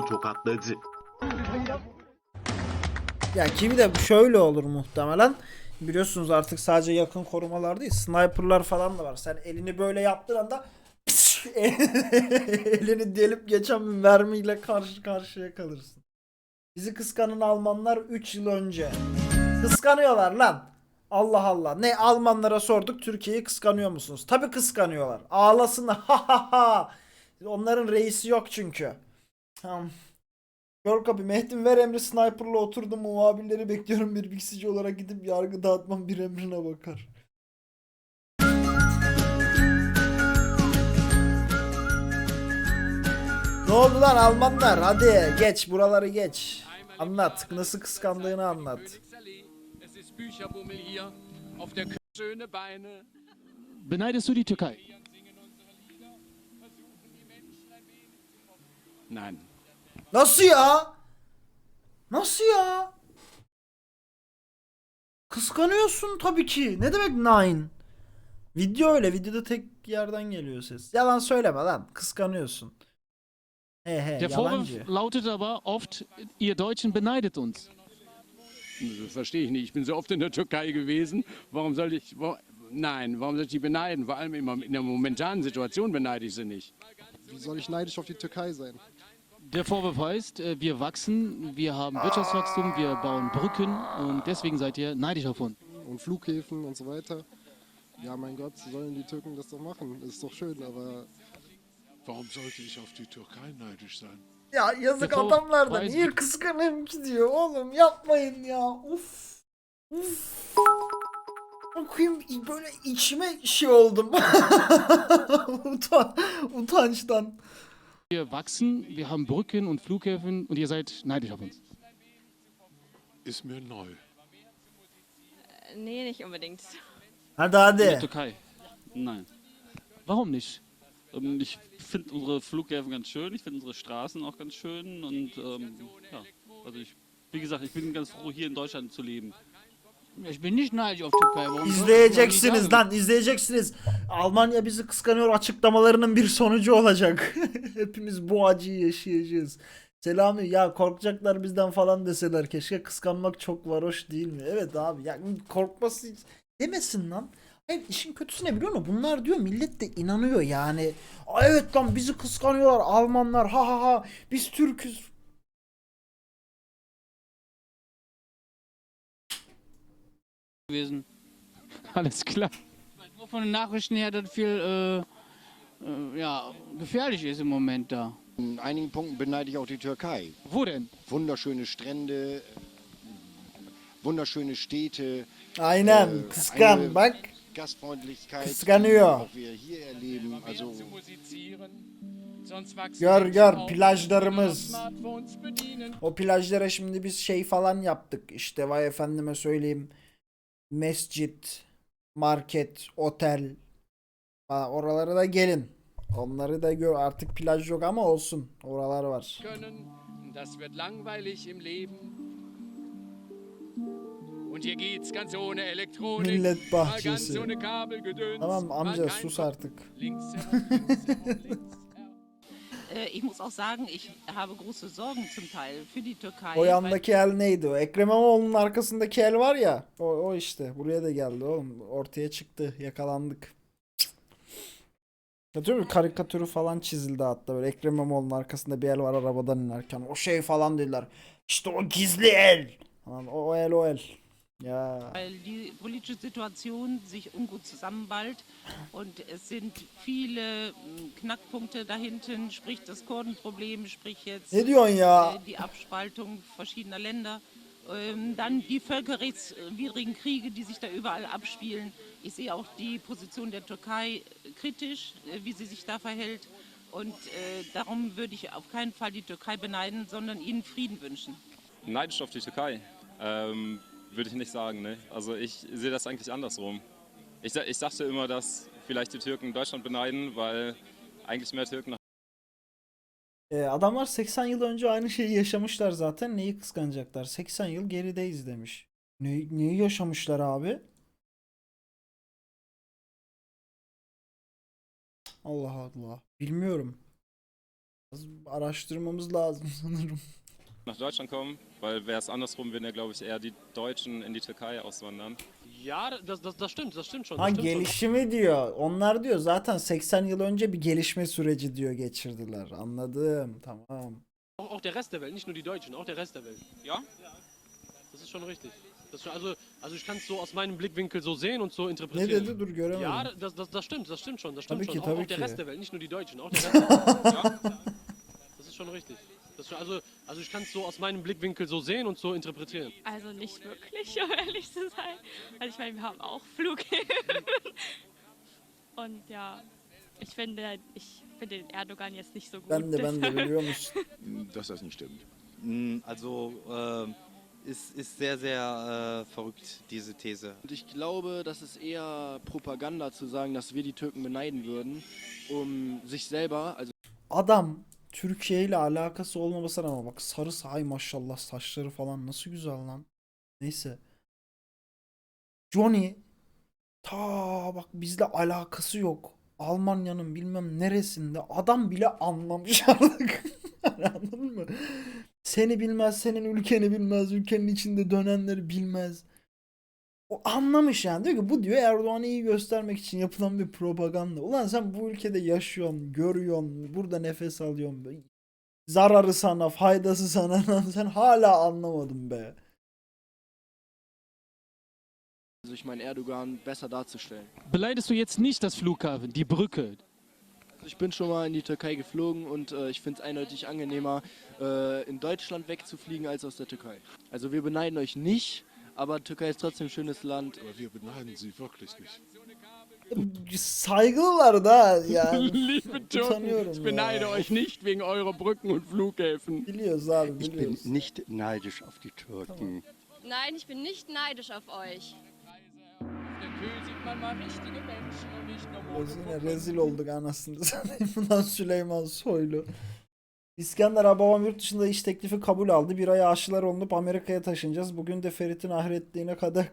onu tokatladı. Ya kimi de şöyle olur muhtemelen. Biliyorsunuz artık sadece yakın korumalar değil. Sniperlar falan da var. Sen elini böyle yaptığın anda elini delip geçen bir mermiyle karşı karşıya kalırsın. Bizi kıskanan Almanlar 3 yıl önce. Kıskanıyorlar lan. Allah Allah. Ne Almanlara sorduk Türkiye'yi kıskanıyor musunuz? Tabi kıskanıyorlar. Ağlasınlar. Ha ha ha. Onların reisi yok çünkü. Tamam. York abi Mehdim ver emri sniperla oturdum muhabirleri bekliyorum bir bilgisici olarak gidip yargı dağıtmam bir emrine bakar. Ne oldu lan Almanlar hadi geç buraları geç. Anlat nasıl kıskandığını anlat. Beneidest du die Türkei? Nein. Nasıl ya? Nasıl ya? Kıskanıyorsun tabii ki. Ne demek nine? Video öyle. Videoda tek yerden geliyor ses. Yalan söyleme lan. Kıskanıyorsun. He he Der yalancı. Vorwurf lautet aber oft, ihr Deutschen beneidet uns. Das verstehe ich nicht. Ich bin so oft in der Türkei gewesen. Warum soll ich. Wo, nein, warum soll ich die beneiden? Vor allem in der momentanen Situation beneide ich sie nicht. Wie soll ich neidisch auf die Türkei sein? Der Vorwurf heißt, äh, wir wachsen, wir haben Wirtschaftswachstum, wir bauen Brücken und deswegen seid ihr neidisch auf uns. Und Flughäfen und so weiter. Ja, mein Gott, sollen die Türken das doch machen? Ist doch schön, aber Warum sollte ich auf die Türkei neidisch sein? Ya yazık Defol, adamlar da faiz kıskanayım ki diyor oğlum yapmayın ya uf uf okuyayım böyle içime şey oldum Utan, utançtan Wir wachsen, wir haben Brücken und Flughäfen und ihr seid neidisch auf uns. Ist mir neu. Nee, nicht unbedingt. hadi Der hadi Türkei. Nein. Warum nicht? Ähm, Ich finde unsere Flughäfen ganz schön, ich finde unsere Straßen auch ganz schön und ähm, ja, also ich, wie gesagt, ich bin ganz froh, hier in Deutschland zu leben. Ich bin nicht neidisch auf Türkei. Warum İzleyeceksiniz lan izleyeceksiniz. Almanya bizi kıskanıyor açıklamalarının bir sonucu olacak. Hepimiz bu acıyı yaşayacağız. Selami ya korkacaklar bizden falan deseler keşke kıskanmak çok varoş değil mi? Evet abi ya korkması demesin lan. Hayır işin kötüsü ne biliyor musun? Bunlar diyor millet de inanıyor yani. "Aa, evet lan bizi kıskanıyorlar Almanlar ha ha ha biz Türküz. Gewesen. Alles klar. Nur von den Nachrichten her, dass viel äh, äh, ja, gefährlich ist im Moment da. In einigen Punkten beneide ich auch die Türkei. Wo denn? Wunderschöne Strände, wunderschöne Städte, Aynen Ee, kıskan eine- bak. Gastfreundlichkeit, Kıskanıyor. auch wir hier erleben. Also Gör gör plajlarımız. O plajlara şimdi biz şey falan yaptık. İşte vay efendime söyleyeyim. Mescit, market, otel. Ha, oralara da gelin. Onları da gör. Artık plaj yok ama olsun. Oralar var. Das wird langweilig im Leben. Und hier geht's ganz ohne Elektronik. Millet bahçesi. Tamam amca sus artık. ich muss auch sagen, ich habe große Sorgen zum Teil für die Türkei. O yandaki el neydi o? Ekrem İmamoğlu'nun arkasındaki el var ya. O, o işte. Buraya da geldi oğlum. Ortaya çıktı. Yakalandık. Hatırlıyor musun? Karikatürü falan çizildi hatta böyle Ekrem İmamoğlu'nun arkasında bir el var arabadan inerken. O şey falan dediler. İşte o gizli el. O, o el o el. Ya. weil die politische Situation sich ungut zusammenballt und es sind viele mm, Knackpunkte dahinten, sprich das Kurdenproblem, sprich jetzt ya? äh, die Abspaltung verschiedener Länder, ähm, dann die völkerrechtswidrigen Kriege, die sich da überall abspielen. Ich sehe auch die Position der Türkei kritisch, äh, wie sie sich da verhält. Und äh, darum würde ich auf keinen Fall die Türkei beneiden, sondern ihnen Frieden wünschen. Neidisch auf die Türkei. Ähm, würde ich nicht sagen, ne? Also ich sehe das eigentlich andersrum. Ich, ich dachte immer, dass vielleicht die Türken Deutschland beneiden, weil eigentlich mehr Türken nach E, adamlar 80 yıl önce aynı şeyi yaşamışlar zaten. Neyi kıskanacaklar? 80 yıl gerideyiz demiş. Ne, neyi yaşamışlar abi? Allah Allah. Bilmiyorum. Araştırmamız lazım sanırım. Nach Deutschland kommen, weil wäre es andersrum, würden ja, glaube ich, eher die Deutschen in die Türkei auswandern. Ja, das, das, das stimmt, das stimmt schon. Ha Das stimmt schon. gelişimi diyor. Onlar diyor zaten 80 yıl önce bir gelişme süreci diyor geçirdiler. Anladım. Tamam. Auch, auch der Rest der Welt, nicht nur die Deutschen, auch der Rest der Welt. Ja? Das ist schon richtig. Das ist schon, also, also ich kann es so aus meinem Blickwinkel so sehen und so Ne interpretieren. dedi dur göremedim. Ja, das, das, das stimmt, das stimmt schon, das stimmt Tabii ki, schon. Auch, tabii auch der ki. Rest der Welt, nicht nur die Deutschen, auch der Rest der Welt. ja? Das ist schon richtig. Das also, also ich kann es so aus meinem Blickwinkel so sehen und so interpretieren. Also nicht wirklich, um ehrlich zu sein. Also ich meine, wir haben auch Flughäfen. Und ja, ich finde, ich finde den Erdogan jetzt nicht so gut. Dass das nicht stimmt. Also ist, ist sehr, sehr verrückt, diese These. Und ich glaube, das ist eher Propaganda zu sagen, dass wir die Türken beneiden würden, um sich selber, also Adam Türkiye ile alakası olmamasına ama bak sarı sahay maşallah saçları falan nasıl güzel lan. Neyse. Johnny ta bak bizle alakası yok. Almanya'nın bilmem neresinde adam bile anlamış artık. Anladın mı? Seni bilmez, senin ülkeni bilmez, ülkenin içinde dönenleri bilmez. O anlamış yani diyor ki bu diyor Erdoğan'ı iyi göstermek için yapılan bir propaganda. Ulan sen bu ülkede yaşıyorsun, görüyorsun, burada nefes alıyorsun. Zararı sana, faydası sana sen hala anlamadın be. also ich meine Erdogan besser darzustellen. Beleidigst du jetzt nicht das Flughafen, die Brücke? Also ich bin schon mal in die Türkei geflogen und äh, ich finde es eindeutig angenehmer, äh, in Deutschland wegzufliegen als aus der Türkei. Also wir beneiden euch nicht, aber Türkei ist trotzdem ein schönes Land. Aber wir beneiden sie wirklich nicht. Saygılılar da yani. Liebe Türken, ich beneide ya. euch nicht wegen eurer Brücken und Flughäfen. Biliyoruz abi biliyoruz. nicht neidisch auf die Türken. Nein, ich bin nicht neidisch auf euch. Der Kühe sieht man mal richtige Menschen und nicht nur Biz yine rezil olduk anasını satayım. Bundan Süleyman Soylu. İskender babam yurt dışında iş teklifi kabul aldı. Bir ay aşılar olunup Amerika'ya taşınacağız. Bugün de Ferit'in ahiretliğine kadar